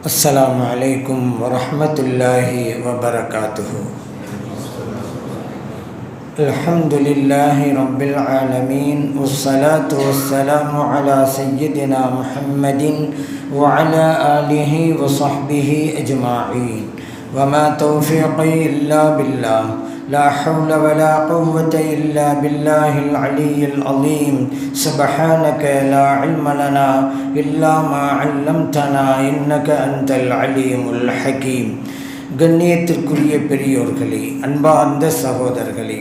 السلام عليكم ورحمة الله وبركاته. الحمد لله رب العالمين والصلاة والسلام على سيدنا محمد وعلى آله وصحبه أجمعين. وما توفيقي إلا بالله. لا حول ولا قوة إلا بالله العلي العظيم. سبحانك لا علم لنا إلا ما علمتنا إنك أنت العليم الحكيم. கண்ணியத்திற்குரிய பெரியோர்களே அன்பார்ந்த சகோதரர்களே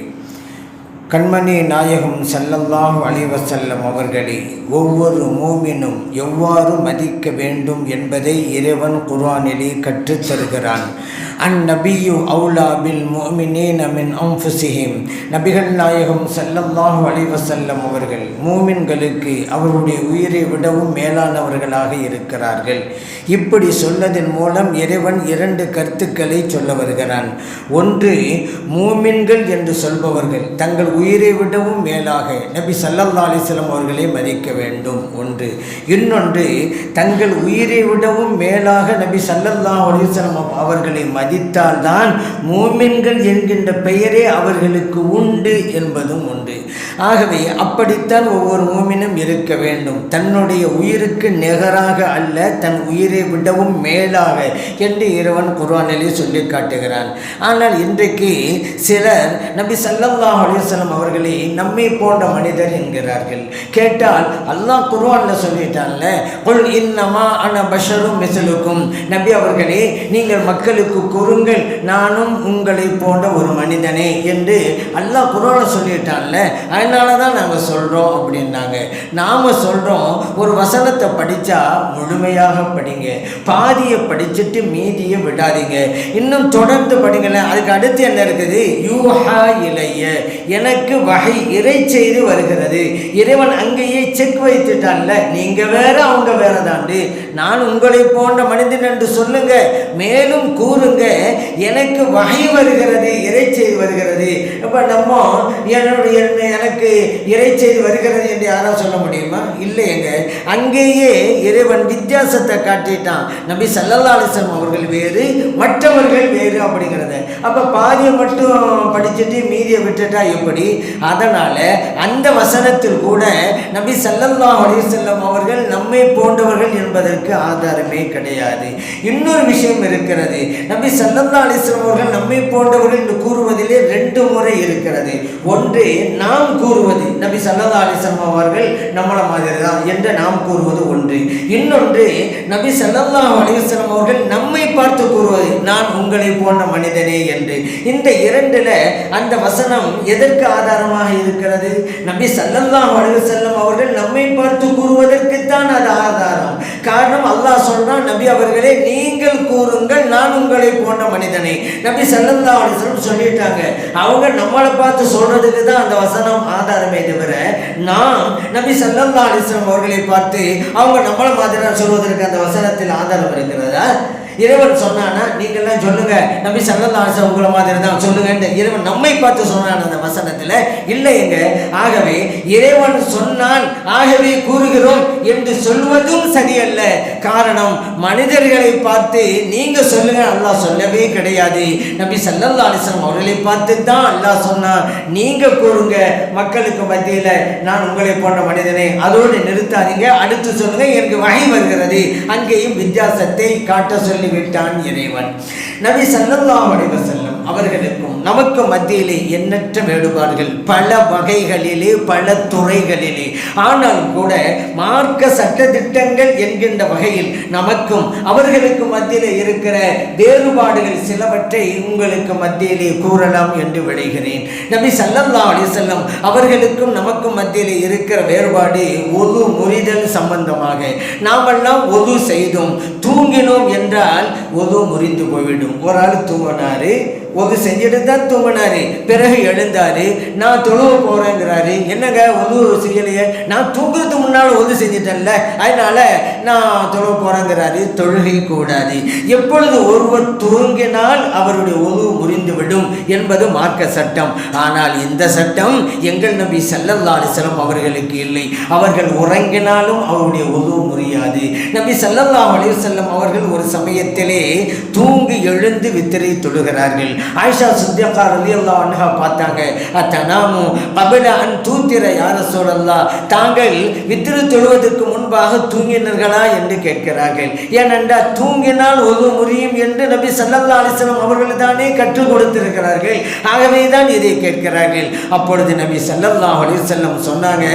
கண்மணி நாயகம் சல்லல்லாஹு அலைவசல்லம் அவர்களே ஒவ்வொரு மூமினும் எவ்வாறு மதிக்க வேண்டும் என்பதை இறைவன் குர்ஆனிலே கற்றுத் தருகிறான் அந்நபியு அவுலா பில் மோமினேன் அமின் அம்புசிஹிம் நபிகள் நாயகம் செல்லல்லாஹு அலைவசல்லம் அவர்கள் மூமின்களுக்கு அவருடைய உயிரை விடவும் மேலானவர்களாக இருக்கிறார்கள். இப்படி சொன்னதன் மூலம் இறைவன் இரண்டு கருத்துக்களை சொல்ல வருகிறான். ஒன்று மூமின்கள் என்று சொல்பவர்கள் தங்கள் உயிரை விடவும் மேலாக நபி சல்லல்லா அலிஸ்லம் அவர்களை மதிக்க வேண்டும். ஒன்று இன்னொன்று தங்கள் உயிரை விடவும் மேலாக நபி சல்லல்லா அலிஸ்லம் அவர்களை மதி மதித்தால்தான் மூமின்கள் என்கின்ற பெயரே அவர்களுக்கு உண்டு என்பதும் உண்டு. ஆகவே அப்படித்தான் ஒவ்வொரு மூமினும் இருக்க வேண்டும். தன்னுடைய உயிருக்கு நிகராக அல்ல தன் உயிரை விடவும் மேலாக என்று இறைவன் குர்வானிலே சொல்லி காட்டுகிறான். ஆனால் இன்றைக்கு சிலர் நபி சல்லல்லாஹு அலிசல்லாம் அவர்களே அவர்களை நம்மை போன்ற மனிதர் என்கிறார்கள். கேட்டால் அல்லாஹ் குர்வானில் சொல்லிட்டான்ல குல் இன்னமா அன பஷரும் மிசலுக்கும் நபி அவர்களே நீங்கள் மக்களுக்கு கூறுங்கள் நானும் உங்களை போன்ற ஒரு மனிதனே என்று அல்லா குர்ஆன்ல சொல்லிட்டான்ல. அதனால தான் நாங்கள் சொல்கிறோம் அப்படின்னாங்க. நாம் சொல்கிறோம் ஒரு வசனத்தை படித்தா முழுமையாக படிங்க. பாதியை படிச்சுட்டு மீதியை விடாதீங்க. இன்னும் தொடர்ந்து படிங்களேன். அதுக்கு அடுத்து என்ன இருக்குது? யூஹா இளைய எனக்கு வகை இறை செய்து வருகிறது. இறைவன் அங்கேயே செக் வைத்துட்டான்ல. நீங்கள் வேற அவங்க வேற தாண்டு நான் உங்களை போன்ற மனிதன் என்று சொல்லுங்க. மேலும் கூறுங்க. எனக்கு வகை வருகிறது இறைச்செய்தி வருகிறது. இப்போ நம்ம என்னுடைய எனக்கு இறை வருகிறது என்று யாராவது சொல்ல முடியுமா? இல்லைங்க அங்கேயே இறைவன் வித்தியாசத்தை காட்டிட்டான். நம்பி சல்லல்லா அவர்கள் வேறு மற்றவர்கள் வேறு அப்படிங்கிறத. அப்போ பாதியை மட்டும் படிச்சுட்டு மீதியை விட்டுட்டா எப்படி? அதனால் அந்த வசனத்தில் கூட நபி சல்லல்லா அலிசல்லம் அவர்கள் நம்மை போன்றவர்கள் என்பதற்கு ஆதாரமே கிடையாது. இன்னொரு விஷயம் இருக்கிறது. நபி சல்லல்லா அலிஸ்லாம் அவர்கள் நம்மை போன்றவர்கள் என்று கூறுவதிலே ரெண்டு முறை இருக்கிறது. ஒன்று நாம் கூறுவது நபி சல்லல்லா அலிஸ்லாம் அவர்கள் நம்மள மாதிரி தான் என்று நாம் கூறுவது ஒன்று. இன்னொன்று நபி சல்லல்லா அலிஸ்லாம் அவர்கள் நம்மை பார்த்து கூறுவது நான் உங்களை போன்ற மனிதனே என்று. இந்த இரண்டுல அந்த வசனம் எதற்கு ஆதாரமாக இருக்கிறது? நபி சல்லல்லா அலைஹி அவர்கள் நம்மை பார்த்து கூறுவதற்குத்தான் அது ஆதாரம். காரணம் அல்லாஹ் சொல்றான் நபி அவர்களே நீங்கள் கூறுங்கள் நான் உங்களை கொண்ட மனிதனை நபி செல்லந்தா அலைஹி சொல்லிட்டாங்க. அவங்க நம்மளை பார்த்து சொல்றதுக்கு தான் அந்த வசனம் ஆதாரமே தவிர நாம் நபி செல்லந்தா அலைஹி அவர்களை பார்த்து அவங்க நம்மளை மாதிரி சொல்வதற்கு அந்த வசனத்தில் ஆதாரம் இருக்கிறதா? இறைவன் சொன்னானா நீங்கள்லாம் சொல்லுங்க. நம்பி சல்லல்லாஹு உங்களை மாதிரி தான் சொல்லுங்க இறைவன் நம்மை பார்த்து சொன்னான் அந்த வசனத்தில். இல்லைங்க ஆகவே இறைவன் சொன்னான் ஆகவே கூறுகிறோம் என்று சொல்வதும் சரியல்ல. காரணம் மனிதர்களை பார்த்து நீங்க சொல்லுங்க அல்லாஹ் சொல்லவே கிடையாது. நம்பி சல்லல்லா அலிஸ்லாம் அவர்களை பார்த்து தான் அல்லாஹ் சொன்னான் நீங்க கூறுங்க மக்களுக்கு மத்தியில் நான் உங்களை போன்ற மனிதனை. அதோடு நிறுத்தாதீங்க அடுத்து சொல்லுங்க எனக்கு வகை வருகிறது. அங்கேயும் வித்தியாசத்தை காட்ட சொல்லி விட்டான் இறைவன். நபி சல்லல்லாஹு அலைஹி வஸல்லம் அவர்களுக்கும் நமக்கு மத்தியிலே எண்ணற்ற வேறுபாடுகள் பல வகைகளிலே பல துறைகளிலே. ஆனாலும் கூட மார்க்க சட்டத்திட்டங்கள் என்கின்ற வகையில் நமக்கும் அவர்களுக்கு மத்தியிலே இருக்கிற வேறுபாடுகள் சிலவற்றை உங்களுக்கு மத்தியிலே கூறலாம் என்று விளைகிறேன் நபி சல்லல்லா அலிசல்லம் அவர்களுக்கும் நமக்கும் மத்தியிலே இருக்கிற வேறுபாடு ஒரு முறிதல் சம்பந்தமாக. நாமெல்லாம் ஒது செய்தோம். தூங்கினோம் என்றால் ஒது முறிந்து போய்விடும். ஒரு ஆள் தூங்கினாரு ஒது செஞ்சுட்டு தான் தூங்கினாரு. பிறகு எழுந்தாரு நான் தொழுவ போறேங்கிறாரு. என்னங்க ஒது செய்யலையே? நான் தூங்குறதுக்கு முன்னால் ஒது செஞ்சிட்டேன்ல. அதனால நான் தொழுவ போறேங்கிறாரு. தொழுகை கூடாது. எப்பொழுது ஒருவர் தூங்கினால் அவருடைய ஒது முறிந்துவிடும் என்பது மார்க்க சட்டம். ஆனால் இந்த சட்டம் எங்கள் நபி சல்லல்லா அலிஸ்லம் அவர்களுக்கு இல்லை. அவர்கள் உறங்கினாலும் அவருடைய ஒது முறியாது. நபி சல்லல்லா அலிசல்லம் அவர்கள் ஒரு சமயத்திலே தூங்கி எழுந்து வித்திரை தொழுகிறார்கள். ஆயிஷா சித்தியக்கா ரலி அல்லா அன்ஹா பார்த்தாங்க அத்தனாமு கபில அன் தூத்திர யார சொல்லலாம் தாங்கள் வித்திரு தொழுவதற்கு முன்பாக தூங்கினர்களா என்று கேட்கிறார்கள். ஏனென்றால் தூங்கினால் ஒது முறியும் என்று நபி சல்லல்லா அலிஸ்லாம் அவர்கள் தானே கற்றுக் கொடுத்திருக்கிறார்கள். ஆகவே தான் இதை கேட்கிறார்கள். அப்பொழுது நபி சல்லல்லா அலிசல்லம் சொன்னாங்க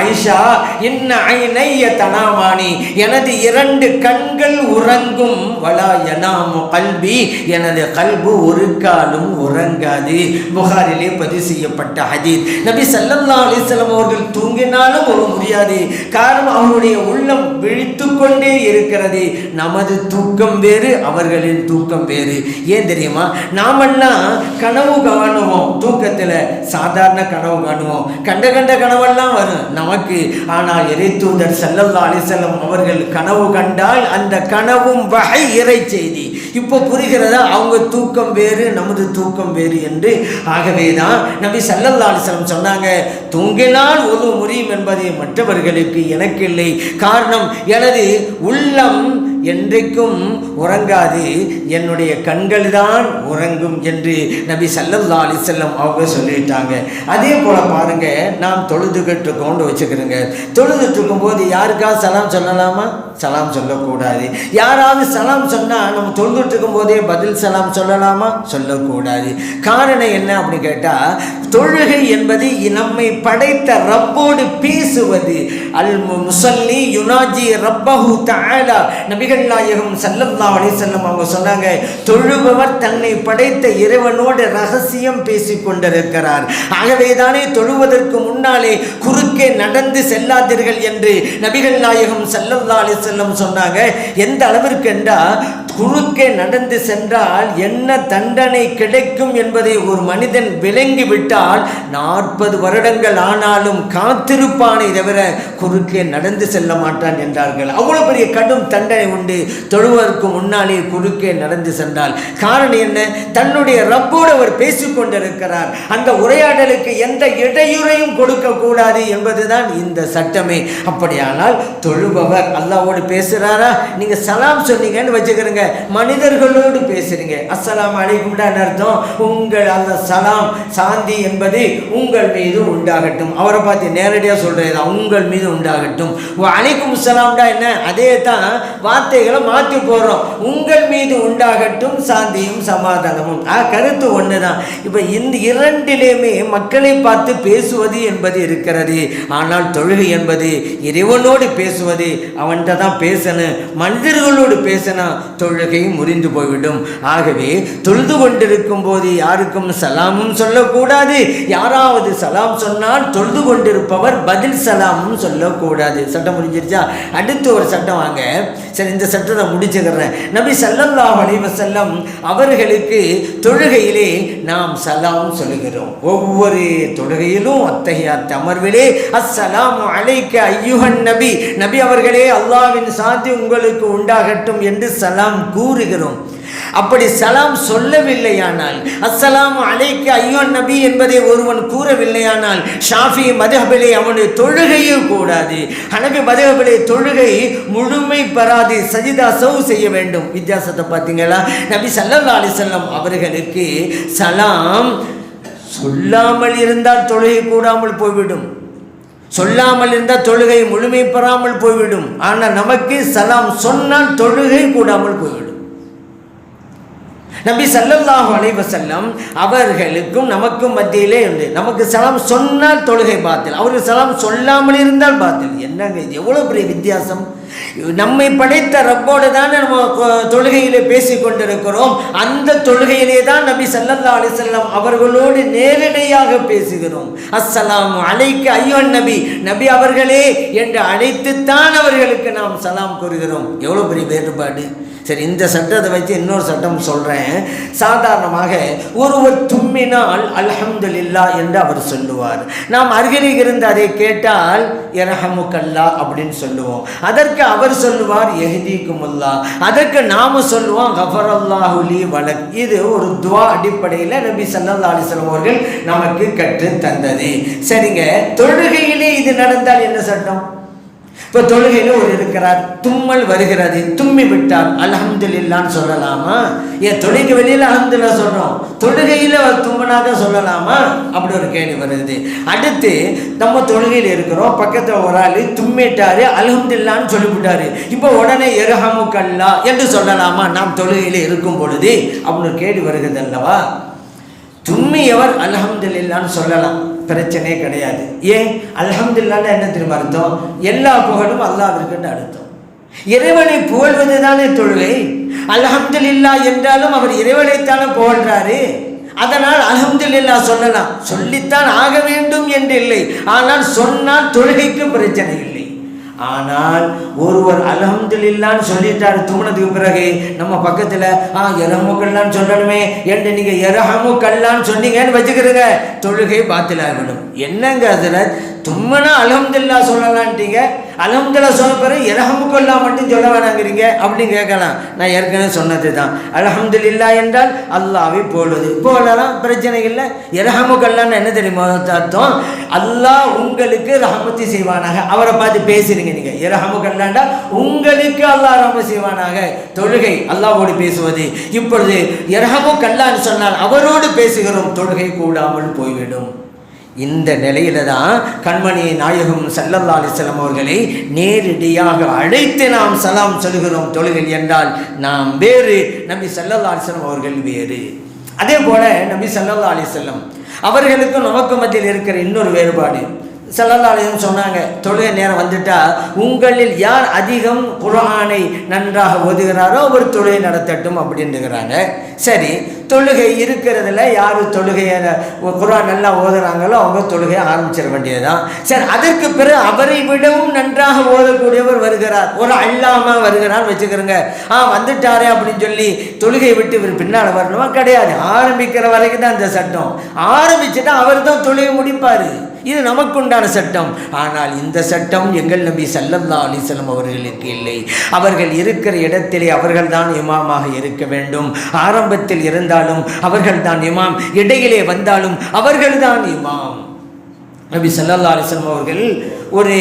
ஐஷா இன்ன ஐனைய தனாமானி எனது இரண்டு கண்கள் உறங்கும். வலா எனாமு கல்வி எனது கல்பு ஒரு காலும் உறங்காது. புகாரிலே பதிவு செய்யப்பட்ட ஹதீத் நபி சல்லல்லா அலிஸ்லாம் அவர்கள் தூங்கினாலும் ஒரு முடியாது காரணம் அவருடைய உள்ளம் விழித்து கொண்டே இருக்கிறது. நமது தூக்கம் வேறு அவர்களின் தூக்கம் வேறு. ஏன் தெரியுமா? நாமெல்லாம் கனவு காணுவோம். தூக்கத்தில் சாதாரண கனவு காணுவோம். கண்ட கண்ட கனவெல்லாம் வரும் நமக்கு. ஆனால் இறை தூதர் சல்லல்லா அலிசல்லம் அவர்கள் கனவு கண்டால் அந்த கனவும் வகை இறை செய்தி. இப்போ புரிகிறதா? அவங்க தூக்கம் வேறு நமது தூக்கம் வேறு என்று. ஆகவே தான் நபி சல்லல்லா அலிஸ்லம் சொன்னாங்க தூங்கினால் ஒரு முறியும் என்பதை மற்றவர்களுக்கு எனக்கு இல்லை. காரணம் எனது உள்ளம் என்றைக்கும் உறங்காது. என்னுடைய கண்கள் தான் உறங்கும் என்று நபி சல்லல்லா அலிசல்லம் அவங்க சொல்லிட்டாங்க. அதே போல் பாருங்க நாம் தொழுதுகிட்டு கொண்டு வச்சுக்கிறோங்க தொழுதுட்டு இருக்கும்போது யாருக்காவது சலாம் சொல்லலாமா? சலாம் சொல்லக்கூடாது. யாராவது சலாம் சொன்னால் நம்ம தொழுதுட்டு இருக்கும்போதே பதில் சலாம் சொல்லலாமா? சொல்லக்கூடாது. காரணம் என்ன அப்படின்னு கேட்டால் தொழுகை என்பது நம்மை படைத்த ரப்போடு பேசுவது. அல் முசல்லி யுனாஜி ரப்பஹு தாலா நபிகள் நாயகம் சல்லல்லா அலிசல்லம் அவங்க சொன்னாங்க தொழுபவர் தன்னை படைத்த இறைவனோடு ரகசியம் பேசிக் கொண்டிருக்கிறார். ஆகவே தானே தொழுவதற்கு முன்னாலே குறுக்கே நடந்து செல்லாதீர்கள் என்று நபிகள் நாயகம் சல்லல்லா அலிசல்லம் சொன்னாங்க. எந்த அளவிற்கு என்றால் குறுக்கே நடந்து சென்றால் என்ன தண்டனை கிடைக்கும் என்பதை ஒரு மனிதன் விளங்கி விட்டால் நாற்பது வருடங்கள் ஆனாலும் காத்திருப்பானை தவிர குறுக்கே நடந்து செல்ல மாட்டான் என்றார்கள். அவ்வளவு பெரிய கடும் தண்டனை உண்டு. தொழுவதற்கு முன்னாலே குறுக்கே நடந்து சென்றால். காரணம் என்ன? தன்னுடைய ரப்போடு அவர் பேசிக்கொண்டிருக்கிறார் அந்த உரையாடலுக்கு எந்த இடையூறையும் கொடுக்க கூடாது என்பதுதான் இந்த சட்டமே. அப்படியானால் தொழுபவர் அல்லாவோடு பேசுகிறாரா நீங்கள் சலாம் சொன்னீங்கன்னு வச்சுக்கிறேங்க. மனிதர்களோடு பேசுறீங்க. அஸ்ஸலாம் அலைக்கும்டான்னு அர்த்தம். உங்கள் அந்த சலாம் சாந்தி என்பது உங்கள் மீது உண்டாகட்டும். அவரை பார்த்து நேரடியாக சொல்கிறது உங்கள் மீது உண்டாகட்டும். அலைக்கும் சலாம்டா என்ன? அதே தான் வார்த்தைகளை மாற்றி போடுறோம். உங்கள் மீது உண்டாகட்டும் சாந்தியும் சமாதானமும். ஆ கருத்து ஒன்று தான் இப்போ இந்த இரண்டிலேயுமே மக்களை பார்த்து பேசுவது என்பது இருக்கிறது. ஆனால் தொழுகை என்பது இறைவனோடு பேசுவது அவன்கிட்ட தான் பேசணும். மனிதர்களோடு பேசினா தொழுகை முறிந்து போய்விடும். ஆகவே தொழுது கொண்டிருக்கும் போது யாருக்கும் சலாமும் சொல்லக்கூடாது. யாராவது சலாம் சொன்னால் தொழுது கொண்டிருப்பவர் பதில் சலாமும் சொல்லக்கூடாது. சட்டம் முடிஞ்சிருச்சா? அடுத்து ஒரு சட்டம் வாங்க. சரி இந்த சட்டத்தை முடிச்சுக்கிறேன். நபி சல்லல்லா அலைஹி செல்லம் அவர்களுக்கு தொழுகையிலே நாம் சலாம் சொல்லுகிறோம். ஒவ்வொரு தொழுகையிலும் அத்தகைய அமர்விலே அஸ்ஸலாம் அலைக்க ஐயுகன் நபி. நபி அவர்களே அல்லாஹ்வின் சாந்தி உங்களுக்கு உண்டாகட்டும் என்று சலாம் கூறுகிறோம். அப்படி சலாம் சொல்லவில்லையானால் அஸ்ஸலாம் அலைக்கு ஐயோன் நபி என்பதை ஒருவன் கூறவில்லையானால் ஷாஃபி மதகபிலே அவனுடைய தொழுகையும் கூடாது. ஹனபி மதுஹபிலே தொழுகை முழுமை பெறாது. சஜிதா சவு செய்ய வேண்டும். வித்தியாசத்தை பார்த்தீங்களா? நபி சல்லல்லா அலிசல்லம் அவர்களுக்கு சலாம் சொல்லாமல் இருந்தால் தொழுகை கூடாமல் போய்விடும். சொல்லாமல் இருந்தால் தொழுகை முழுமை பெறாமல் போய்விடும். ஆனால் நமக்கு சலாம் சொன்னால் தொழுகை கூடாமல் போய்விடும். நபி சல்லல்லாஹு அலைஹி செல்லம் அவர்களுக்கும் நமக்கும் மத்தியிலே உண்டு. நமக்கு சலாம் சொன்னால் தொழுகை பாத்தில். அவருக்கு சலாம் சொல்லாமல் இருந்தால் பாத்தில். என்னங்க இது? எவ்வளோ பெரிய வித்தியாசம்? நம்மை படைத்த ரப்போடு தானே நம்ம தொழுகையிலே பேசிக் கொண்டிருக்கிறோம். அந்த தொழுகையிலே தான் நபி ஸல்லல்லாஹு அலிசல்லாம் அவர்களோடு நேரடியாக பேசுகிறோம். அஸ்ஸலாம் அலைக்க ஐயோன் நபி. நபி அவர்களே என்று அழைத்துத்தான் அவர்களுக்கு நாம் சலாம் கூறுகிறோம். எவ்வளோ பெரிய வேறுபாடு? சரி இந்த சட்டத்தை வச்சு இன்னொரு சட்டம் சொல்கிறேன் சாதாரணமாக ஒருவர் தும்மினால் அல்ஹம்துலில்லா என்று அவர் சொல்லுவார். நாம் அருகில் இருந்து அதை கேட்டால் இரஹமுக்கல்லா அப்படின்னு சொல்லுவோம். அதற்கு அவர் சொல்லுவார் எஹ்தீக்குமுல்லா அதற்கு நாம சொல்லுவோம் கஃபரல்லாஹுலி வலக் இது ஒரு துவா அடிப்படையில் நபி சல்லா அலிஸ்லாம் அவர்கள் நமக்கு கற்று தந்தது. சரிங்க தொழுகையிலே இது நடந்தால் என்ன சட்டம்? இப்போ தொழுகையில் ஒரு இருக்கிறார் தும்மல் வருகிறது தும்மி விட்டார் அல்ஹம்துலில்லான்னு சொல்லலாமா? ஏன் தொழுகை வெளியில் அல்ஹம்துலில்லா சொல்கிறோம் தொழுகையில் தும்மனாக சொல்லலாமா? அப்படி ஒரு கேள்வி வருது. அடுத்து நம்ம தொழுகையில் இருக்கிறோம். பக்கத்தில் ஒரு ஆள் தும்மிட்டாரு அல்ஹம்துலில்லான்னு சொல்லிவிட்டாரு. இப்போ உடனே எருஹமுக்கல்லா என்று சொல்லலாமா? நாம் தொழுகையில் இருக்கும் பொழுது. அப்படின்னு ஒரு கேள்வி வருகிறது அல்லவா? தும்மியவர் அல்ஹம்துலில்லான்னு சொல்லலாம். பிரச்சனையே கிடையாது. ஏன்? அலமதுல்லான்னு என்ன திரும்ப அர்த்தம்? எல்லா புகழும் அல்லாவிற்குன்னு அர்த்தம். இறைவனை புகழ்வது தானே தொழுகை? அலமதுல்லா என்றாலும் அவர் இறைவனைத்தானே புகழ்றாரு. அதனால் அலமதுல்லா சொல்லலாம். சொல்லித்தான் ஆக வேண்டும் என்று இல்லை. ஆனால் சொன்னால் தொழுகைக்கு பிரச்சனை இல்லை. ஆனால் ஒருவர் அல்ஹம்துலில்லான்னு சொல்லிட்டாரு தூங்கினதுக்கு பிறகு நம்ம பக்கத்தில் ஆ எரமுக்கல்லான்னு சொல்லணுமே என்று நீங்கள் எரஹமுக்கல்லான்னு சொன்னீங்கன்னு வச்சுக்கிறங்க தொழுகை பாத்திலாகிவிடும் என்னங்க அதில் தும்மனா அலமதுல்லா சொல்லலான்ட்டீங்க. அலமதுல்லா சொல்ல பிறகு எரஹமுக்கல்லா மட்டும் சொல்ல வேணாங்கிறீங்க அப்படின்னு கேட்கலாம். நான் ஏற்கனவே சொன்னது தான் அல்ஹம்துலில்லா என்றால் அல்லாவை போடுவது போடலாம் பிரச்சனை இல்லை. எரஹமுக்கல்லான்னு என்ன தெரியுமா அர்த்தம்? அல்லாஹ் உங்களுக்கு ரஹமத்தி செய்வானாக. அவரை பார்த்து பேசுறீங்க நீங்க. இரஹமுக்கல்லாண்டா உங்களுக்கு அல்லாஹ் ரஹம செய்வானாக. தொழுகை அல்லாவோடு பேசுவது. இப்பொழுது இரஹமு கல்லான்னு சொன்னால் அவரோடு பேசுகிறோம். தொழுகை கூடாமல் போய்விடும். இந்த நிலையில தான் கண்மணி நாயகம் சல்லல்லா அலிஸ்லாம் அவர்களை நேரடியாக அழைத்து நாம் சலாம் சொல்கிறோம் தொழுகை என்றால் நாம் வேறு நபி சல்லல்லா அலிஸ்லாம் அவர்கள் வேறு. அதே போல நபி சல்லல்லா அலிஸ்லாம் அவர்களுக்கும் நமக்கு மத்தியில் இருக்கிற இன்னொரு வேறுபாடு. செல்லல்லாலையும் சொன்னாங்க தொழுகை நேரம் வந்துட்டா உங்களில் யார் அதிகம் குரானை நன்றாக ஓதுகிறாரோ அவர் தொழுகை நடத்தட்டும் அப்படின்னுகிறாங்க. சரி தொழுகை இருக்கிறதுல யார் தொழுகையை குர்ஆன் நல்லா ஓதுறாங்களோ அவங்க தொழுகையை ஆரம்பிச்சிட வேண்டியதுதான். சரி அதற்கு பிறகு அவரை விடவும் நன்றாக ஓதக்கூடியவர் வருகிறார். ஒரு அல்லாம வருகிறார் வச்சுக்கிறோங்க ஆ வந்துட்டாரே அப்படின்னு சொல்லி தொழுகை விட்டு இவர் பின்னால் வரணுமா? கிடையாது. ஆரம்பிக்கிற வரைக்கும் தான் இந்த சட்டம். ஆரம்பிச்சுட்டா அவர் தான் தொழுகை முடிப்பார். இது நமக்குண்டான சட்டம். ஆனால் இந்த சட்டம் எங்கள் நபி சல்லல்லா அலிசல்லம் அவர்களுக்கு இல்லை. அவர்கள் இருக்கிற இடத்திலே அவர்கள்தான் இமாமாக இருக்க வேண்டும். ஆரம்பத்தில் இருந்தாலும் அவர்கள்தான் இமாம். இடையிலே வந்தாலும் அவர்கள்தான் இமாம். நபி சல்லா அலிஸ்லாம் அவர்கள் ஒரு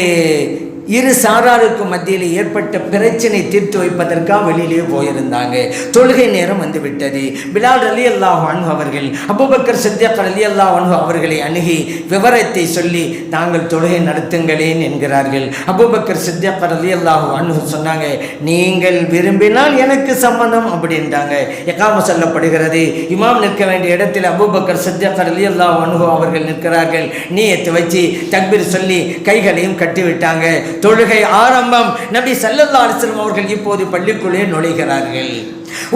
இரு சாராருக்கு மத்தியில் ஏற்பட்ட பிரச்சனை தீர்த்து வைப்பதற்காக வெளியிலே போயிருந்தாங்க. தொழுகை நேரம் வந்து விட்டது பிலால் அலி அல்லாஹ் அன்ஹு அவர்கள் அபுபக்கர் சித்தியக் அலி அல்லாஹ் அன்ஹு அவர்களை அணுகி விவரத்தை சொல்லி நாங்கள் தொழுகை நடத்துங்களேன் என்கிறார்கள். அபுபக்கர் சித்தியக் அலி அல்லாஹ் அன்ஹு சொன்னாங்க நீங்கள் விரும்பினால் எனக்கு சம்மதம் அப்படின்றாங்க. எக்காம சொல்லப்படுகிறது. இமாம் நிற்க வேண்டிய இடத்தில் அபுபக்கர் சித்தியக் அலி அல்லாஹ் அன்ஹு அவர்கள் நிற்கிறார்கள். நீயத்தை வச்சு தக்பீர் சொல்லி கைகளையும் கட்டிவிட்டாங்க. தொழுகை ஆரம்பம் நபி சல்லல்லா அலிஸ்லம் அவர்கள் இப்போது பள்ளிக்குள்ளே நுழைகிறார்கள்.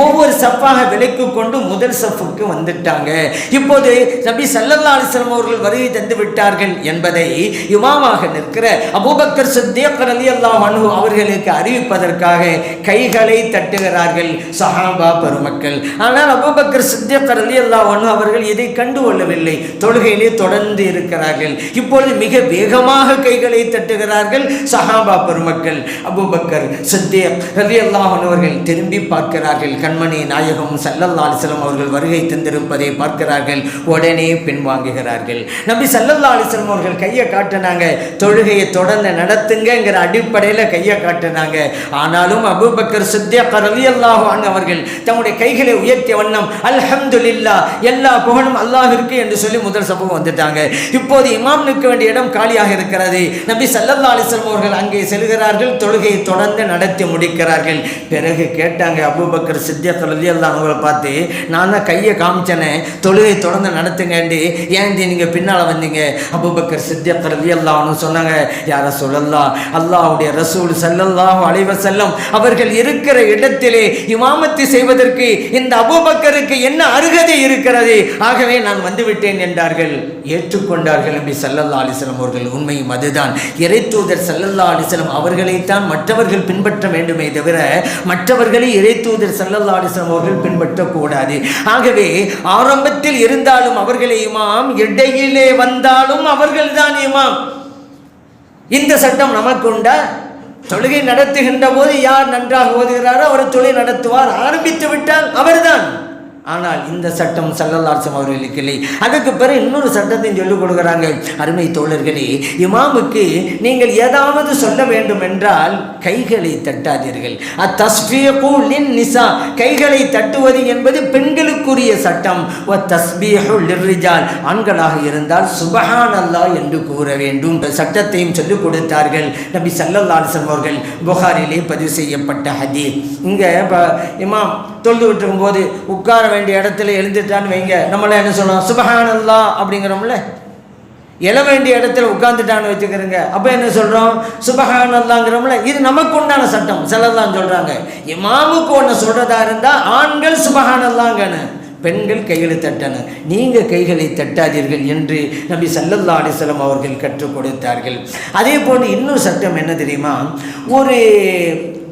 ஒவ்வொரு சப்பாக விலைக்கு கொண்டு முதல் சப்புக்கு வந்துட்டாங்க. இப்போது நபி சல்லல்லா அலிஸ்லாம் அவர்கள் வருகை தந்து விட்டார்கள் என்பதை இமாமாக நிற்கிற அபூபக்கர் சித்தியக் அலி அல்லாம் அனு அவர்களுக்கு அறிவிப்பதற்காக கைகளை தட்டுகிறார்கள் சஹாபா பெருமக்கள். ஆனால் அபூபக்கர் சித்தியக் அலி அல்லாஹ் அனு அவர்கள் இதை கண்டு கொள்ளவில்லை தொழுகையிலே தொடர்ந்து இருக்கிறார்கள். இப்பொழுது மிக வேகமாக கைகளை தட்டுகிறார்கள் சஹாபா பெருமக்கள். அபூபக்கர் சித்தியக் அலி அல்லாஹ் அவர்கள் திரும்பி பார்க்கிறார்கள். கண்மணி நாயகம் சல்லல்லா அலிஸ்லாம் அவர்கள் வருகை தந்திருப்பதை பார்க்கிறார்கள். உடனே பின்வாங்குகிறார்கள். நம்பி சல்லல்லா அலிஸ்லாம் அவர்கள் கையை காட்டினாங்க. தொழுகையை தொடர்ந்து நடத்துங்கிற அடிப்படையில் கையை காட்டினாங்க. ஆனாலும் அபுபக்கர் சித்தியக் ரலியல்லாஹு அன்ஹு அவர்கள் தம்முடைய கைகளை உயர்த்திய வண்ணம் அல்ஹம்துலில்லா எல்லா புகழும் அல்லாஹ்விற்கு என்று சொல்லி முதல் சம்பவம் வந்துட்டாங்க. இப்போது இமாம் நிற்க வேண்டிய இடம் காலியாக இருக்கிறது. நபி சல்லல்லா அலிஸ்லம் அவர்கள் அங்கே செல்கிறார்கள் தொழுகையை தொடர்ந்து நடத்தி முடிக்கிறார்கள். பிறகு கேட்டாங்க அபுபக்கர் சித்தியக் ரலியல்லாஹு அவங்கள பார்த்து நான் தான் கையை காமிச்சேனே தொழுகை தொடர்ந்து நடத்துங்கண்டி ஏன் நீங்கள் பின்னால் வந்தீங்க? அபூபக்கர் சித்தியக் ரலியல்லாஹு சொன்னாங்க யார சொல்லலாம் அல்லாவுடைய ரசூல் செல்லல்லாம் அலைஹி வஸல்லம் அவர்கள் இருக்கிற இடத்திலே இமாமத்தி செய்வதற்கு இந்த அபுபக்கருக்கு என்ன அருகதை இருக்கிறது? ஆகவே நான் வந்துவிட்டேன் என்றார்கள். ஏற்றுக்கொண்டார்கள் நபி ஸல்லல்லாஹு அலைஹி அவர்கள். உண்மையும் அதுதான். இறைத்தூதர் ஸல்லல்லாஹு அலைஹி வஸல்லம் அவர்களைத்தான் மற்றவர்கள் பின்பற்ற வேண்டுமே தவிர மற்றவர்களை இறைத்தூதர் ஸல்லல்லாஹு அலைஹி அவர்கள் பின்பற்றக்கூடாது. ஆகவே ஆரம்பத்தில் இருந்தாலும் அவர்களே இமாம் இடையிலே வந்தாலும் அவர்கள்தான் இமாம். இந்த சட்டம் நமக்கு உண்டா? தொழுகை நடத்துகின்ற போது யார் நன்றாக ஓதுகிறாரோ அவர் தொழில் நடத்துவார். ஆரம்பித்து விட்டால் அவர்தான். ஆனால் இந்த சட்டம் சல்லல்லாசம் அவர்களுக்கு இல்லை. அதுக்கு பிறகு இன்னொரு சட்டத்தையும் சொல்லிக் கொடுக்குறாங்க. அருமை தோழர்களே இமாமுக்கு நீங்கள் ஏதாவது சொல்ல வேண்டும் என்றால் கைகளை தட்டாதீர்கள். அத்தஸ்பீஹு லின் நிசா கைகளை தட்டுவது என்பது பெண்களுக்குரிய சட்டம். ஒ தஸ்பீஹு லிர்ரிஜால் ஆண்களாக இருந்தால் சுபஹான் அல்லாஹ் என்று கூற வேண்டும். சட்டத்தையும் சொல்லிக் கொடுத்தார்கள் நபி சல்லல்லாசம் அவர்கள். புகாரிலே பதிவு செய்யப்பட்ட ஹதீஸ். இங்கே இமாம் தொழுது விட்டுருக்கும் போது உட்கார வேண்டிய இடத்துல எழுந்துட்டான்னு வைங்க. நம்மளாம் என்ன சொல்லலாம்? சுபஹானல்லா அப்படிங்கிறோம்ல. எழ வேண்டிய இடத்துல உட்காந்துட்டான்னு வச்சுக்கிறோங்க. அப்போ என்ன சொல்கிறோம் சுபஹானல்லாங்கிறோம்ல இது நமக்கு உண்டான சட்டம். சிலர்தான் சொல்கிறாங்க இமாமுக்கு ஒன்று சொல்கிறதா இருந்தால் ஆண்கள் சுபஹானல்லாங்கன்னு பெண்கள் கைகளை தட்டன. நீங்கள் கைகளை தட்டாதீர்கள் என்று நபி சல்லல்லா அலிஸ்லாம் அவர்கள் கற்றுக் கொடுத்தார்கள். அதே போன்று இன்னொரு சட்டம் என்ன தெரியுமா? ஒரு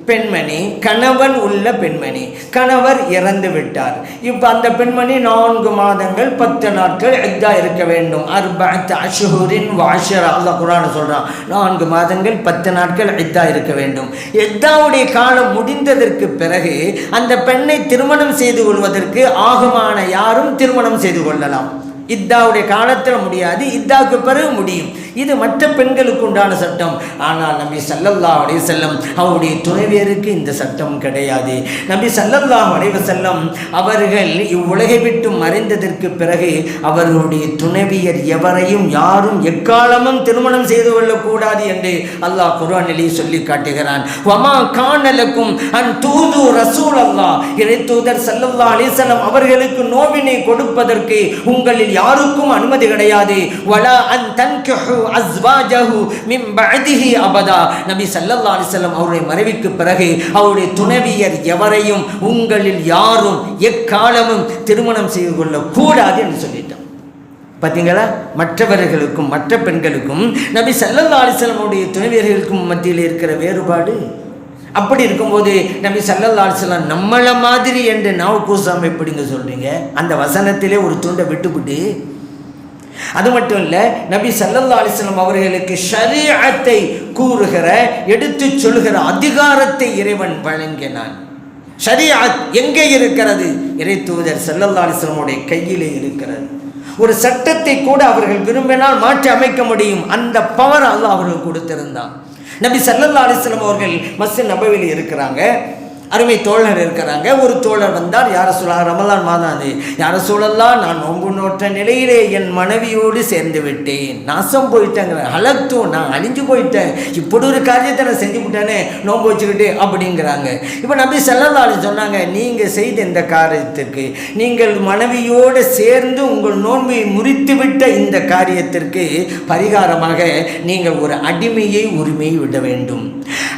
பெண்மணி கணவன் உள்ள பெண்மணி கணவர் இறந்து விட்டார். இப்போ அந்த பெண்மணி நான்கு மாதங்கள் பத்து நாட்கள் எக்தா இருக்க வேண்டும். அர்பத்து அஷுஹுரின் வாஷரா அல்ல குரான் சொல்கிறான் நான்கு மாதங்கள் பத்து நாட்கள் எக்தா இருக்க வேண்டும். எக்தாவுடைய காலம் முடிந்ததற்கு பிறகு அந்த பெண்ணை திருமணம் செய்து கொள்வதற்கு ஆகுமான யாரும் திருமணம் செய்து கொள்ளலாம். இத்தாவுடைய காலத்தில் முடியாது இத்தாவுக்கு பிறகு முடியும். இது மற்ற பெண்களுக்கு உண்டான சட்டம். ஆனால் நபி சல்லல்லா அலைஹி செல்லம் அவருடைய துணைவியருக்கு இந்த சட்டம் கிடையாது. நபி சல்லல்லாஹ் அலைவ செல்லம் அவர்கள் இவ்வுலகை விட்டு மறைந்ததற்கு பிறகு அவர்களுடைய துணைவியர் எவரையும் யாரும் எக்காலமும் திருமணம் செய்து கொள்ளக்கூடாது என்று அல்லாஹ் குரானிலே சொல்லி காட்டுகிறான். வமா காணலுக்கும் அன் தூது ரசூல் அல்லாஹ் இறை தூதர் சல்லல்லாஹ் அலைஹி அவர்களுக்கு நோவினை கொடுப்பதற்கு உங்களில் யாருக்கும் அனுமதி கிடையாது. வலா அன் தன்கிஹு அஸ்வாஜஹு மிம் பஅதிஹி அபதா. நபி ஸல்லல்லாஹு அலைஹி வஸல்லம் அவருடைய மறைவுக்கு பிறகு அவருடைய துணைவியர் எவரையும் உங்களில் யாரும் எக்காலமும் திருமணம் செய்து கொள்ள கூடாது என்று சொல்லிட்டான். பார்த்தீங்களா மற்றவர்களுக்கும் மற்ற பெண்களுக்கும் நபி சல்லல்லா அலைஹி வஸல்லம் துணைவியர்களுக்கும் மத்தியில் இருக்கிற வேறுபாடு? அப்படி இருக்கும்போது நபி சல்லல்லா அலிஸ்லாம் நம்மளை மாதிரி என்று நாவ் எப்படிங்க சொல்கிறீங்க அந்த வசனத்திலே ஒரு துண்டை விட்டுவிட்டு அது மட்டும் இல்லை நபி சல்லல்லா அலிஸ்லாம் அவர்களுக்கு ஷரீஅத்தை கூறுகிற எடுத்துச் சொல்கிற அதிகாரத்தை இறைவன் வழங்கினான். ஷரீஅத் எங்கே இருக்கிறது? இறை தூதர் சல்லல்லா அலிஸ்லமுடைய கையிலே இருக்கிறது. ஒரு சட்டத்தை கூட அவர்கள் விரும்பினால் மாற்றி அமைக்க முடியும். அந்த பவர் அல்லாஹ் அவர்கள் கொடுத்திருந்தான். நபி சல்லல்லா அலிஸ்லாம் அவர்கள் மஸ்ஜித் நபவியில் இருக்கிறாங்க. அருமை தோழர் இருக்கிறாங்க. ஒரு தோழர் வந்தார் யார சொல்லா ரமலான் மாதம் அது. யார சொல்லலாம் நான் நோன்பு நோற்ற நிலையிலே என் மனைவியோடு சேர்ந்து விட்டேன். நாசம் போயிட்டேங்கிற அலத்தும் நான் அழிஞ்சு போயிட்டேன். இப்படி ஒரு காரியத்தை நான் செஞ்சு விட்டேனே நோன்பு வச்சுக்கிட்டு அப்படிங்கிறாங்க. இப்போ நம்பி செல்லலாளி சொன்னாங்க நீங்கள் செய்த இந்த காரியத்திற்கு நீங்கள் மனைவியோடு சேர்ந்து உங்கள் நோன்பை முறித்துவிட்ட இந்த காரியத்திற்கு பரிகாரமாக நீங்கள் ஒரு அடிமையை உரிமையை விட வேண்டும்.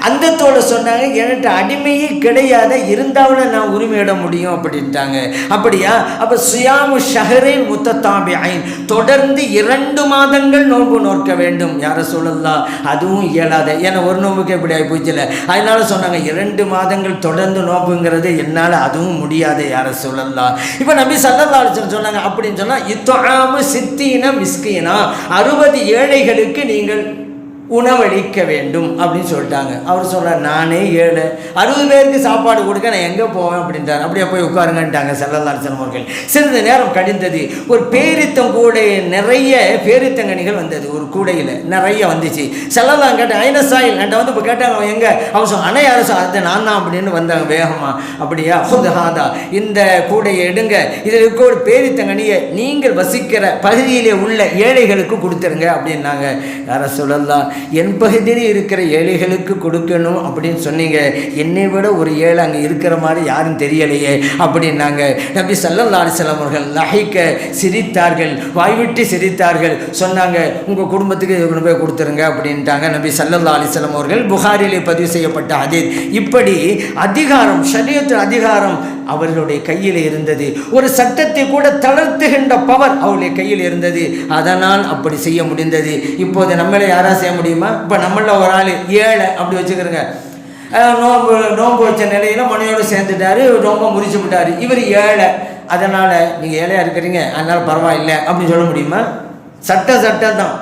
அந்த சொன்னாங்க என்கிட்ட அடிமையே கிடையாத இருந்தாலும் நான் உரிமையிட முடியும் அப்படின்ட்டாங்க. அப்படியா? அப்போ சுயாமு ஷஹரே முத்தத்தாபி ஐன் தொடர்ந்து இரண்டு மாதங்கள் நோன்பு நோக்க வேண்டும். யாரை சொல்லலாம் அதுவும் இயலாத. ஏன்னா ஒரு நோம்புக்கு எப்படி ஆகி போச்சுல அதனால சொன்னாங்க இரண்டு மாதங்கள் தொடர்ந்து நோம்புங்கிறது என்னால் அதுவும் முடியாது. யாரை சொல்லலாம் இப்போ நம்பி சல்லல்லா சொன்னாங்க அப்படின்னு சொன்னால் இத்தொழாமு சித்தீன மிஸ்கீனா. அறுபது ஏழைகளுக்கு நீங்கள் உணவளிக்க வேண்டும் அப்படின்னு சொல்லிட்டாங்க. அவர் சொல்கிறார் நானே ஏழு. அறுபது பேருக்கு சாப்பாடு கொடுக்க நான் எங்கே போவேன்? அப்படின்றார். அப்படியே போய் உட்காருங்கன்ட்டாங்க செல்லல்லாசன் அவர்கள். சிறிது நேரம் கடிந்தது ஒரு பேரித்தம் கூடை நிறைய பேரித்தங்கனிகள் வந்தது. ஒரு கூடையில் நிறைய வந்துச்சு. செல்லலாம் கேட்டேன் ஐனசாயில் என்கிட்ட வந்து இப்போ கேட்டாங்க அவன் எங்கே? அவன் சொல் அணை அரசு அது நான் தான் அப்படின்னு வந்தாங்க வேகமாக அப்படியா? ஹுத் ஹாதா. இந்த கூடையை எடுங்க. இதில் இருக்க ஒரு பேரித்தங்கனியை நீங்கள் வசிக்கிற பகுதியிலே உள்ள ஏழைகளுக்கு கொடுத்துருங்க அப்படின்னாங்க. யார சொல்லலாம் என் பகுதியில் இருக்கிற ஏழைகளுக்கு கொடுக்கணும் அப்படின்னு சொன்னீங்க. என்னை விட ஒரு ஏழை அங்கே இருக்கிற மாதிரி யாரும் தெரியலையே அப்படின்னாங்க. நபி சல்லல்லாடி செல்லவர்கள் அவர்கள் சிரித்தார்கள் வாய்விட்டு சிரித்தார்கள். சொன்னாங்க உங்கள் குடும்பத்துக்கு கொண்டு போய் கொடுத்துருங்க அப்படின்ட்டாங்க. நபி சல்லல்லா அலிஸ்லாம் அவர்கள் புகாரிலே பதிவு செய்யப்பட்ட அதீத் இப்படி அதிகாரம் ஷரியத்து அதிகாரம் அவர்களுடைய கையில் இருந்தது. ஒரு சட்டத்தை கூட தளர்த்துகின்ற பவர் அவருடைய கையில் இருந்தது. அதனால் அப்படி செய்ய முடிந்தது. இப்போது நம்மளை யாரா செய்ய முடியும்? இப்போ நம்மள ஒரு ஆள் ஏழை அப்படி வச்சுக்கிறோங்க. நோம்பு நோன்பு வச்ச நிலையில மனையோடு சேர்ந்துட்டாரு ரொம்ப முறிச்சு விட்டாரு. இவர் ஏழை. அதனால் நீங்கள் ஏழையாக இருக்கிறீங்க. அதனால் பரவாயில்லை. அப்படின்னு சொல்ல முடியுமா? சட்ட சட்டம் தான்.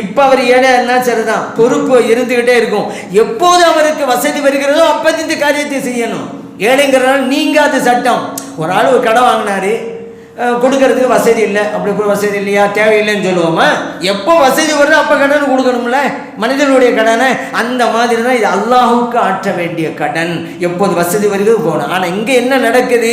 இப்போ அவர் ஏழையாக இருந்தால் சரிதான். பொறுப்பு இருந்துக்கிட்டே இருக்கும். எப்போது அவருக்கு வசதி வருகிறதோ அப்போ இந்த காரியத்தை செய்யணும். ஏழைங்கிறனால நீங்காத சட்டம். ஒரு ஆள் ஒரு கடை வாங்கினாரு. கொடுக்கறதுக்கு வசதி இல்லை. அப்படி வசதி இல்லையா? தேவையில்லைன்னு சொல்லுவோமா? எப்போ வசதி வருதோ அப்போ கடன் கடனை மனிதனுடைய கடனை அந்த மாதிரி தான் இது அல்லாஹுக்கு ஆற்ற வேண்டிய கடன். எப்போது வசதி வருகிறது போகணும் ஆனால் இங்கே என்ன நடக்குது?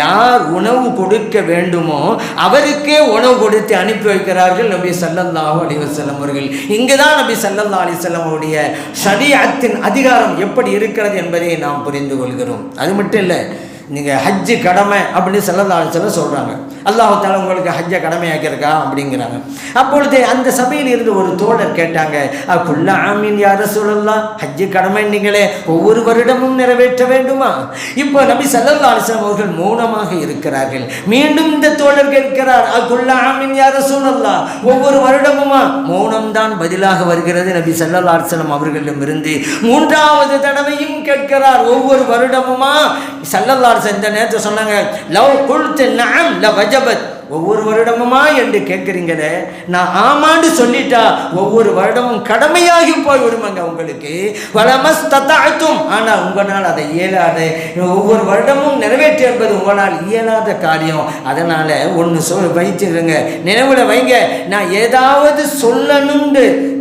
யார் உணவு கொடுக்க வேண்டுமோ அவருக்கே உணவு கொடுத்து அனுப்பி வைக்கிறார்கள் நபி சல்லல்லாஹு அலிவசல்லம் அவர்கள். இங்கே தான் நபி சல்லல்லா அலிசல்லம் அவருடைய ஷரியத்தின் அதிகாரம் எப்படி இருக்கிறது என்பதை நாம் புரிந்து கொள்கிறோம். அது மட்டும் இல்லை நீங்கள் ஹஜ்ஜு கடமை அப்படின்னு சல்லல்லா அலிஸ்லாம் சொல்கிறாங்க அல்லாஹால உங்களுக்கு ஹஜ்ஜை கடமையாக்கியிருக்கா? அப்படிங்கிறாங்க. அப்பொழுது அந்த சபையில் இருந்து ஒரு தோழர் கேட்டாங்க அக்குள்ள ஆமீன் யார சொல்லலாம் ஹஜ்ஜு கடமை நீங்களே ஒவ்வொரு வருடமும் நிறைவேற்ற வேண்டுமா? இப்போ நபி சல்லா அலிஸ்லாம் அவர்கள் மௌனமாக இருக்கிறார்கள். மீண்டும் இந்த தோழர் கேட்கிறார் அக்குள்ள ஆமீன் யார சொல்லலாம் ஒவ்வொரு வருடமுமா? மௌனம்தான் பதிலாக வருகிறது. நபி சல்லா அலிஸ்லாம் அவர்களிடமிருந்து மூன்றாவது தடவையும் கேட்கிறார் ஒவ்வொரு வருடமுமா? சல்லல்லா அலிஸ்லாம் இந்த நேரத்தை சொன்னாங்க லவ் குல்த்து நாம் ல ஜபத். ஒவ்வொரு வருடமுமா என்று கேட்குறீங்களே? நான் ஆமான்னு சொல்லிட்டா ஒவ்வொரு வருடமும் கடமையாகி போய் விடுமாங்க உங்களுக்கு? வளமஸ்தத்தாழ்த்தும் ஆனால் உங்களால் அதை இயலாத. ஒவ்வொரு வருடமும் நிறைவேற்றி என்பது உங்களால் இயலாத காரியம். அதனால் ஒன்று சொல் வைத்திருங்க. நினைவில் வைங்க. நான் ஏதாவது சொல்லணும்னு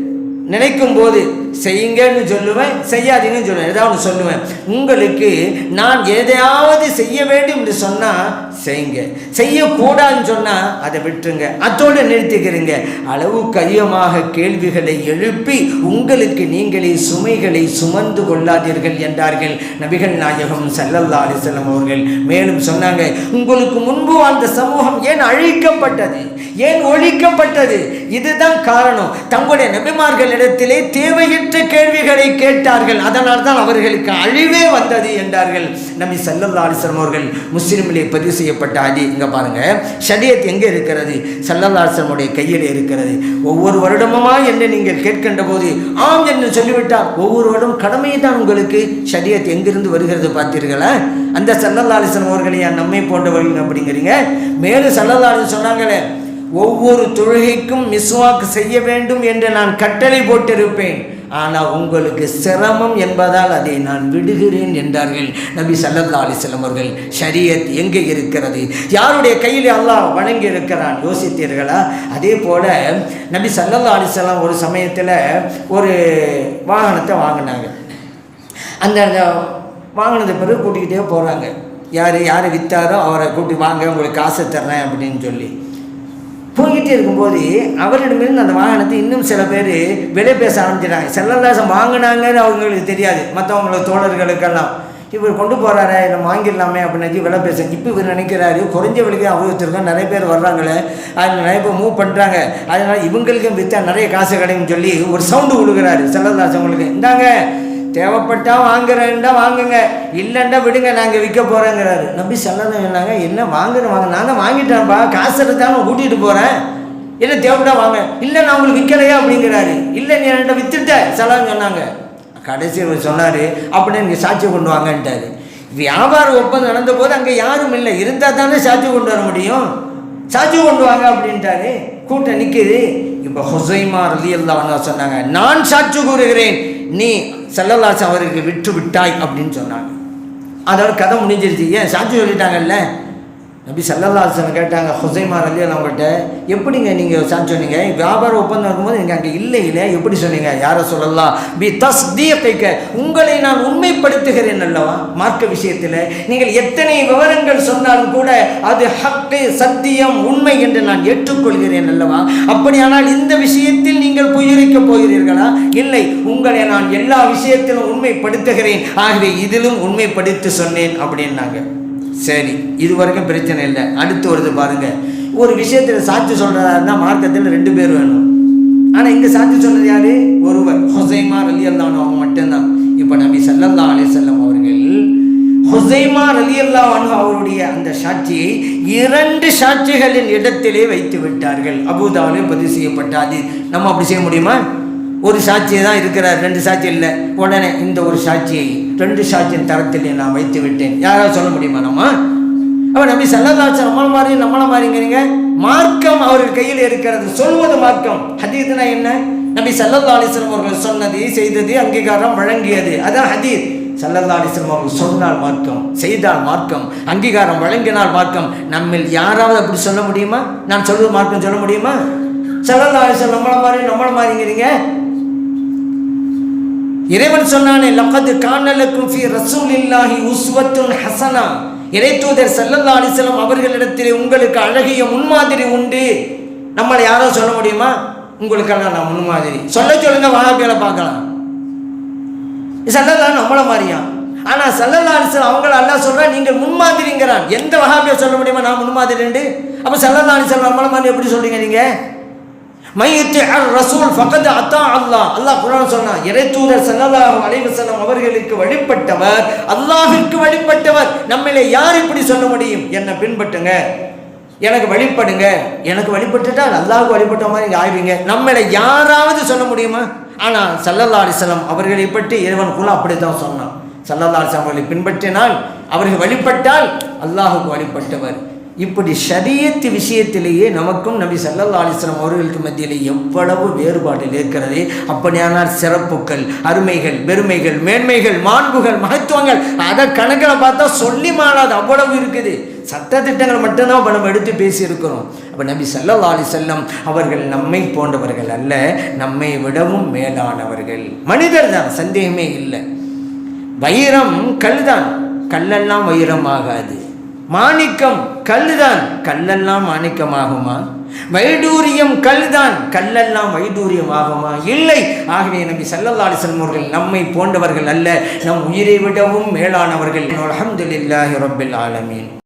நினைக்கும் போது செய்யுங்கன்னு சொல்லுவேன் செய்யாதீங்கன்னு சொல்லுவேன். ஏதாவது சொல்லுவேன். உங்களுக்கு நான் எதையாவது செய்ய வேண்டும் என்று சொன்னால் செய்யுங்க. செய்யக்கூடாதுன்னு சொன்னால் அதை விட்டுருங்க. அதோடு நிறுத்திக்கிறீங்க. அளவுக்கு அதிகமாக கேள்விகளை எழுப்பி உங்களுக்கு நீங்களே சுமைகளை சுமந்து கொள்ளாதீர்கள் என்றார்கள் நபிகள் நாயகம் சல்லல்லா அலிசல்லம் அவர்கள். மேலும் சொன்னாங்க உங்களுக்கு முன்பு அந்த சமூகம் ஏன் அழிக்கப்பட்டது? ஏன் ஒழிக்கப்பட்டது? இதுதான் காரணம். தங்களுடைய நபிமார்களிடத்திலே தேவையற்ற கேள்விகளை கேட்டார்கள். அதனால் தான் அவர்களுக்கு அழிவே வந்தது என்றார்கள் நபி சல்லல்லா அலிஸ்லாம் அவர்கள். முஸ்லீமிலே பதிவு செய்யப்பட்ட அடி இங்கே பாருங்க. ஷரியத் எங்கே இருக்கிறது? சல்லல்லா அலிஸ்லமுடைய கையில் இருக்கிறது. ஒவ்வொரு வருடமுமா என்று நீங்கள் கேட்கின்ற போது ஆம் என்று சொல்லிவிட்டால் ஒவ்வொரு வருடம் கடமையை தான் உங்களுக்கு ஷரியத் எங்கிருந்து வருகிறது பார்த்தீர்களா? அந்த சல்லல்லா அலிஸ்லாம் அவர்களை நம்மை போன்றவர்கள் அப்படிங்கிறீங்க? மேலும் சல்லல்லா அலிஸ்லாம் சொன்னாங்களே ஒவ்வொரு தொழுகைக்கும் மிஸ்வாக்கு செய்ய வேண்டும் என்று நான் கட்டளை போட்டிருப்பேன். ஆனால் உங்களுக்கு சிரமம் என்பதால் அதை நான் விடுகிறேன் என்றார்கள். நபி சல்லா அலிஸ்லம் அவர்கள் ஷரியத் எங்கே இருக்கிறது? யாருடைய கையில் அல்லாஹ் வணங்கி இருக்கிறான் யோசித்தீர்களா? அதே போல் நபி சல்லா அலிஸ்லாம் ஒரு சமயத்தில் ஒரு வாகனத்தை வாங்கினாங்க. அந்த அந்த வாங்கினது பிறகு கூட்டிக்கிட்டே போகிறாங்க யார் யார் விற்றாரோ அவரை கூட்டி வாங்க உங்களுக்கு காசை தர்றேன் அப்படின்னு சொல்லி. போய்கிட்டே இருக்கும்போது அவரிடமிருந்து அந்த வாகனத்தை இன்னும் சில பேர் விலை பேச ஆரம்பிச்சிட்டாங்க. செல்லல்லாசம் வாங்கினாங்கன்னு அவங்களுக்கு தெரியாது. மற்றவங்களோட தோழர்களுக்கெல்லாம். இவர் கொண்டு போகிறாரு நம்ம வாங்கிடலாமே அப்படின்னு விலை பேச. இப்போ இவர் நினைக்கிறாரு குறைஞ்ச விலைக்கு அவர் வச்சுருக்கோம் நிறைய பேர் வர்றாங்களே அது நிறைய பேர் மூவ் பண்ணுறாங்க அதனால் இவங்களுக்கும் விற்றா நிறைய காசு கிடைக்கும்னு சொல்லி ஒரு சவுண்டு கொடுக்குறாரு. செல்லல்லாசம் உங்களுக்கு இந்தாங்க தேவைப்பட்டா வாங்குறேன்டா வாங்குங்க. இல்லைண்டா விடுங்க நாங்கள் விற்க போகிறோங்கிறாரு நம்பி செல்லதான் சொன்னாங்க என்ன வாங்குறேன் வாங்க நான் தான் வாங்கிட்டேன்ப்பா காசு இருந்தாலும் கூட்டிகிட்டு போகிறேன் என்ன தேவைப்பட்டா வாங்க. இல்லை நான் உங்களுக்கு விற்கலையா? அப்படிங்கிறாரு. இல்லை நீ என்கிட்ட விற்றுட்டேன் செலவு சொன்னாங்க. கடைசி சொன்னார் அப்படின்னு நீங்கள் சாட்சி கொண்டு வாங்கன்ட்டாரு. வியாபார ஒப்பந்தம் நடந்த போது அங்கே யாரும் இல்லை. இருந்தால் தானே சாட்சி கொண்டு வர முடியும். சாட்சி கொண்டு வாங்க அப்படின்ட்டாரு. கூட்டம் நிற்குது இப்போ ஹொசைமா ரலி எல்லாம் சொன்னாங்க நான் சாட்சி கூறுகிறேன். நீ செல்லல்லாஸ் அவருக்கு விட்டு விட்டாய் அப்படின்னு சொன்னாங்க. அதோட கதை முடிஞ்சிருச்சு. ஏன்? சாட்சி சொல்லிட்டாங்கல்ல? நபி சல்லல்லாசன் கேட்டாங்க ஹுசைமார் அலி அவங்ககிட்ட எப்படிங்க நீங்கள் சாட்சி சொன்னீங்க? வியாபார ஒப்பந்தம் இருக்கும்போது நீங்கள் அங்கே இல்லை இல்லை. எப்படி சொன்னீங்க? யாரை சொல்லலாம் பி தஸ் தஸ்தீக உங்களை நான் உண்மைப்படுத்துகிறேன் அல்லவா? மார்க்க விஷயத்தில் நீங்கள் எத்தனை விவரங்கள் சொன்னாலும் கூட அது ஹக்கு சத்தியம் உண்மை என்று நான் ஏற்றுக்கொள்கிறேன் அல்லவா? அப்படியானால் இந்த விஷயத்தில் நீங்கள் புயரிக்க போகிறீர்களா? இல்லை. உங்களை நான் எல்லா விஷயத்திலும் உண்மைப்படுத்துகிறேன். ஆகவே இதிலும் உண்மைப்படுத்தி சொன்னேன் அப்படின்னாங்க. சரி இது வரைக்கும் பிரச்சனை இல்லை. அடுத்து வருது பாருங்க. ஒரு விஷயத்தில் சாட்சி சொல்றாருன்னா மார்க்கத்தில் ரெண்டு பேர் வேணும். ஆனால் இங்கே சாட்சி சொன்னது யார்? ஒருவர். ஹொசைமா அலி அல்லான் அவங்க மட்டும்தான். இப்போ நபி சல்லல்லா அலி செல்லம் அவர்கள் ஹுசைமா அலி அல்லா அவருடைய அந்த சாட்சியை இரண்டு சாட்சிகளின் இடத்திலே வைத்து விட்டார்கள். அபுதாவிலே பதிவு செய்யப்பட்டாது நம்ம அப்படி செய்ய முடியுமா? ஒரு சாட்சியை தான் இருக்கிறார். ரெண்டு சாட்சி இல்லை. உடனே இந்த ஒரு சாட்சியை ரெண்டு சாட்சியின் தரத்தில் நான் வைத்து விட்டேன். யாராவது சொல்ல முடியுமா நம்ம? அப்ப நம்பி செல்லதாச்சு நம்மளை மாதிரி நம்மளை மாதிரிங்கிறீங்க. மார்க்கம் அவர்கள் கையில் இருக்கிறது. சொல்வது மார்க்கம். ஹதீத்னா என்ன? நபி சல்லல்லா அலிஸ்லம் அவர்கள் சொன்னது செய்தது அங்கீகாரம் வழங்கியது. அதான் ஹதீத். சல்லல்லா அலிஸ்லம் அவர்கள் சொன்னால் மார்க்கம் செய்தால் மார்க்கம் அங்கீகாரம் வழங்கினால் மார்க்கம். நம்மில் யாராவது அப்படி சொல்ல முடியுமா? நான் சொல்வது மார்க்கம் சொல்ல முடியுமா? சல்லல்லா அலிஸ்லம் நம்மளை மாதிரி நம்மளை மாதிரிங்கிறீங்க. இறைவன் சொன்னானே லக்கது காணலுக்கும் ஃபி ரசூலில்லாஹி உஸ்வத்துன் ஹசனா. இறைத்தூதர் சல்லல்லா அலிஸ்லாம் அவர்களிடத்திலே உங்களுக்கு அழகிய முன்மாதிரி உண்டு. நம்மளை யாரோ சொல்ல முடியுமா? உங்களுக்கெல்லாம் நான் முன்மாதிரி. சொல்ல சொல்லுங்க வாழப்பியலை பார்க்கலாம். செல்லல்லா நம்மள மாதிரியா? ஆனா சல்லல்லா அலிஸ்லாம் அவங்கள அல்லா சொல்றா நீங்கள் முன்மாதிரிங்கிறான். எந்த வகாபியா சொல்ல முடியுமா நான் முன்மாதிரி அப்ப சல்லல்லா அலிஸ்லாம் நம்மள மாதிரி எப்படி சொல்றீங்க நீங்க? மையத்து ரசூல் ஃபகத் அத்தா அல்லாஹ். அல்லாஹ் குரான் சொன்னான் இறை தூதர் சல்லல்லாஹு அலைஹி வஸல்லம் அவர்களுக்கு வழிபட்டவர் அல்லாஹ்விற்கு வழிபட்டவர். நம்மளே யார் இப்படி சொல்ல முடியும்? என்னை பின்பற்றுங்க. எனக்கு வழிபடுங்க. எனக்கு வழிபட்டுட்டால் அல்லாஹ்வுக்கு வழிபட்ட மாதிரி இங்கே ஆய்வீங்க நம்மளை யாராவது சொல்ல முடியுமா? ஆனால் சல்லல்லா அலிஸ்லாம் அவர்களை பற்றி இறைவன் குல அப்படி சொன்னான். சல்லல்லா அலிஸ்லாம் அவர்களை பின்பற்றினால் அவர்கள் வழிபட்டால் அல்லாஹுக்கு வழிபட்டவர். இப்படி ஷரியத்து விஷயத்திலேயே நமக்கும் நபி சல்லா அலிஸ்லாம் அவர்களுக்கு மத்தியில் எவ்வளவு வேறுபாடு இருக்கிறது அப்படியானால் சிறப்புகள் அருமைகள் பெருமைகள் மேன்மைகள் மாண்புகள் மகத்துவங்கள் அதை கணக்கில் பார்த்தா சொல்லி மாறாது அவ்வளவு இருக்குது. சட்ட திட்டங்கள் மட்டும்தான் இப்போ நம்ம எடுத்து பேசியிருக்கிறோம். அப்போ நபி சல்லா அலி செல்லம் அவர்கள் நம்மை போன்றவர்கள் அல்ல நம்மை விடவும் மேலானவர்கள். மனிதர் தான் சந்தேகமே இல்லை. வைரம் கல் தான். கல்லெல்லாம் வைரமாகாது மாணிக்கம் கல்லுதான். கல்லெல்லாம் மாணிக்கமாகுமா? வைடூரியம் கல்தான் கல்லெல்லாம் வைடூரியம் ஆகுமா இல்லை. ஆகவே நபி சல்லல்லா அலிஸ்லம் நம்மை போன்றவர்கள் அல்ல. நம் உயிரை விடவும் மேலானவர்கள். அலமதுல்லாஹி ரபில் ஆலமீன்.